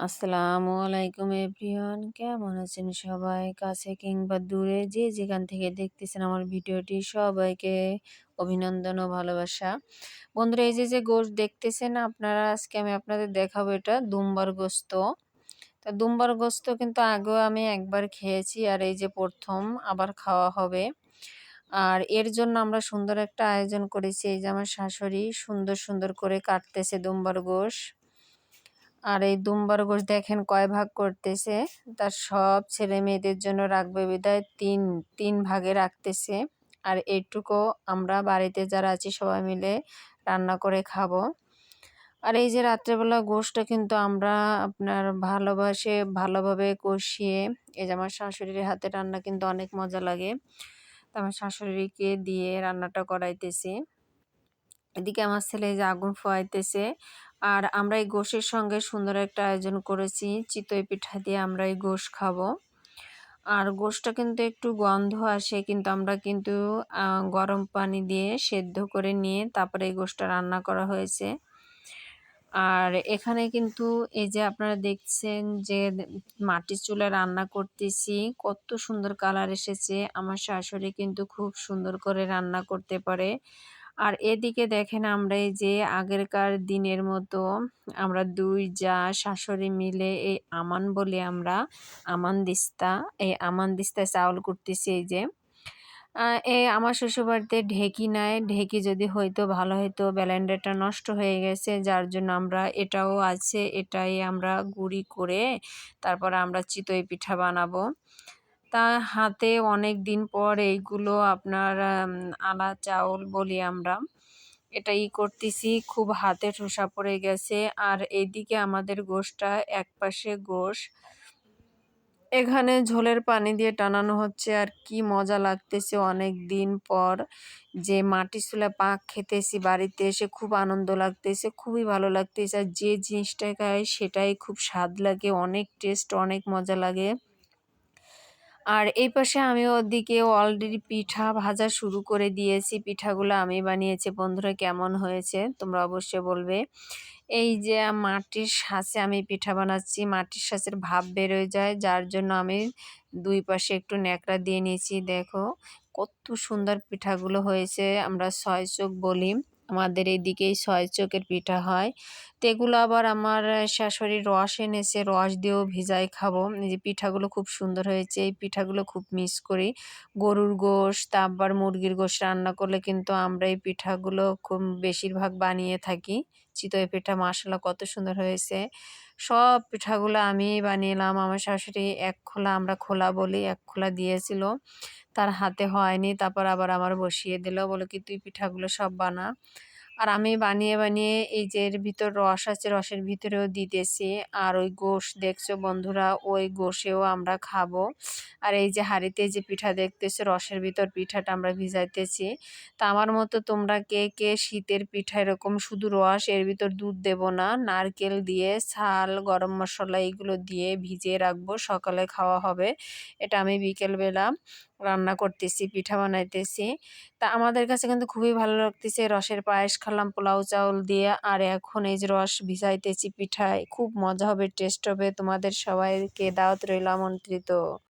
আসসালামু আলাইকুম এভরিওয়ান। কেমন আছেন সবাই? কাছে কিংবা দূরে যে যেখান থেকে দেখতেছেন আমার ভিডিওটি সবাইকে অভিনন্দন ও ভালোবাসা। বন্ধুরা, এই যে যে গোশ দেখতেছেন, আপনারা, আজকে আমি আপনাদের দেখাবো এটা, দুম্বার গোস্ত। তা দুম্বার গোস্ত কিন্তু আগেও আমি একবার খেয়েছি, আর এই যে প্রথম আবার খাওয়া হবে। আর এর জন্য আমরা সুন্দর একটা আয়োজন করেছি, এই যে আমার শাশুড়ি সুন্দর সুন্দর করে কাটতেছে দুম্বার গোশ। আর এই দুম্বার গোশ দেখেন কয় ভাগ করতেছে? তার সব ছেলে মেয়েদের জন্য রাখবে বিদায় তিন তিন ভাগে রাখতেছে। আর এইটুকু আমরা বাড়িতে যারা আছি সবাই মিলে রান্না করে খাব। আর এই যে রাত্রেবেলা গোশটা কিন্তু আমরা আপনার ভালোবাসে, ভালোভাবে কষিয়ে, এই যে আমার শাশুড়ির হাতে রান্না কিন্তু অনেক মজা লাগে। তো আমার শাশুড়িকে দিয়ে রান্নাটা করাইতেছি। এদিকে আমার ছেলে যে আগুন ফোয়াইতেছে। আর আমরা এই গোশের সঙ্গে সুন্দর একটা আয়োজন করেছি। চিতই পিঠা দিয়ে আমরা এই গোশ খাব। আর গোশটা কিন্তু একটু গন্ধ আসে, কিন্তু আমরা কিন্তু গরম পানি দিয়ে সেদ্ধ করে নিয়ে তারপরে এই গোশটা রান্না করা হয়েছে। আর এখানে কিন্তু এই যে আপনারা দেখছেন যে মাটির চুলে রান্না করতেছি, কত সুন্দর কালার এসেছে। আমার শাশুড়ি কিন্তু খুব সুন্দর করে রান্না করতে পারে। আর এদিকে দেখেন আমরা এই যে আগেরকার দিনের মতো আমরা দুই যা শাশুড়ি মিলে এই আমান বলে আমরা আমান দিস্তা, এই আমান দিস্তায় চাউল করতেছি এই যে। এই আমার শ্বশুরবাড়িতে ঢেকি নাই, ঢেকি যদি হয়তো ভালো হয়তো ব্যালেন্ডারটা নষ্ট হয়ে গেছে, যার জন্য আমরা এটাও আছে, এটাই আমরা গুঁড়ি করে তারপর আমরা চিতই পিঠা বানাবো। তা হাতে অনেক দিন পর এইগুলো আপনার আলা চাউল বলি আমরা। এটা ই করতেছি, খুব হাতে ঠোসা পড়ে গেছে। আর এইদিকে আমাদের গোশটা এক পাশে গোশ। এখানে ঝোলের পানি দিয়ে টানানো হচ্ছে। আর কি মজা লাগতেছে অনেক দিন পর যে মাটি চুলা পাক খেতেছি বাড়িতে এসে খুব আনন্দ লাগতেছে, খুবই ভালো লাগতেছে। আর যে জিনিসটা খাই সেটাই খুব স্বাদ লাগে, অনেক টেস্ট অনেক মজা লাগে। আর এই পাশে আমি ওদিকে অলরেডি পিঠা ভাজা শুরু করে দিয়েছি। পিঠাগুলো আমি বানিয়েছি। বন্ধুরা, কেমন হয়েছে? তোমরা অবশ্যই বলবে। এই যে মাটির সাঁচে আমি পিঠা বানাচ্ছি, মাটির সাঁচের ভাব বেরোয় যায়। যার জন্য আমি দুই পাশে একটু ন্যাকড়া দিয়ে নিয়েছি। দেখো, কত সুন্দর পিঠাগুলো হয়েছে। আমরা ছয় চোখ বলি। আমাদের এই দিকেই ছয় চোখের পিঠা হয়। তো এগুলো আবার আমার শাশুড়ি রস এনেছে, রস দিয়েও ভিজাই খাব। যে পিঠাগুলো খুব সুন্দর হয়েছে, এই পিঠাগুলো খুব মিস করি। গরুর গোশ তারপর মুরগির গোশ রান্না করলে কিন্তু আমরা এই পিঠাগুলো খুব বেশিরভাগ বানিয়ে থাকি। চিতই পিঠা মাসালা কত সুন্দর হয়েছে। সব পিঠাগুলো আমি বানিয়েলাম, আমার শাশুড়ি এক খোলা আমরা খোলা বলি, এক খোলা দিয়েছিল। তার হাতে হয়নি, তারপর আবার আমার বসিয়ে দিল বলো কি, তুই পিঠাগুলো সব বানা। আর আমি বানিয়ে বানিয়ে এই যে এর ভিতর রস আছে, রসের ভিতরেও দিতেছি। আর ওই গোশ দেখছ বন্ধুরা, ওই গোশেও আমরা খাব। আর এই যে হাঁড়িতে যে পিঠা দেখতেছো, রসের ভিতর পিঠাটা আমরা ভিজাইতেছি। তা আমার মতো তোমরা কে কে শীতের পিঠা এরকম শুধু রস, এর ভিতর দুধ দেব না, নারকেল দিয়ে, ছাল, গরম মশলা এইগুলো দিয়ে ভিজিয়ে রাখব, সকালে খাওয়া হবে। এটা আমি বিকেলবেলা রান্না করতেছি, পিঠা বানাইতেছি। তা আমাদের কাছে কিন্তু খুবই ভালো লাগতেছে রসের পায়েস খালাম, পোলাও চাউল দিয়ে। আর এখন এই যে রস ভিজাইতেছি পিঠায়, খুব মজা হবে, টেস্ট হবে। তোমাদের সবাইকে দাওয়াত রইল আমন্ত্রিত।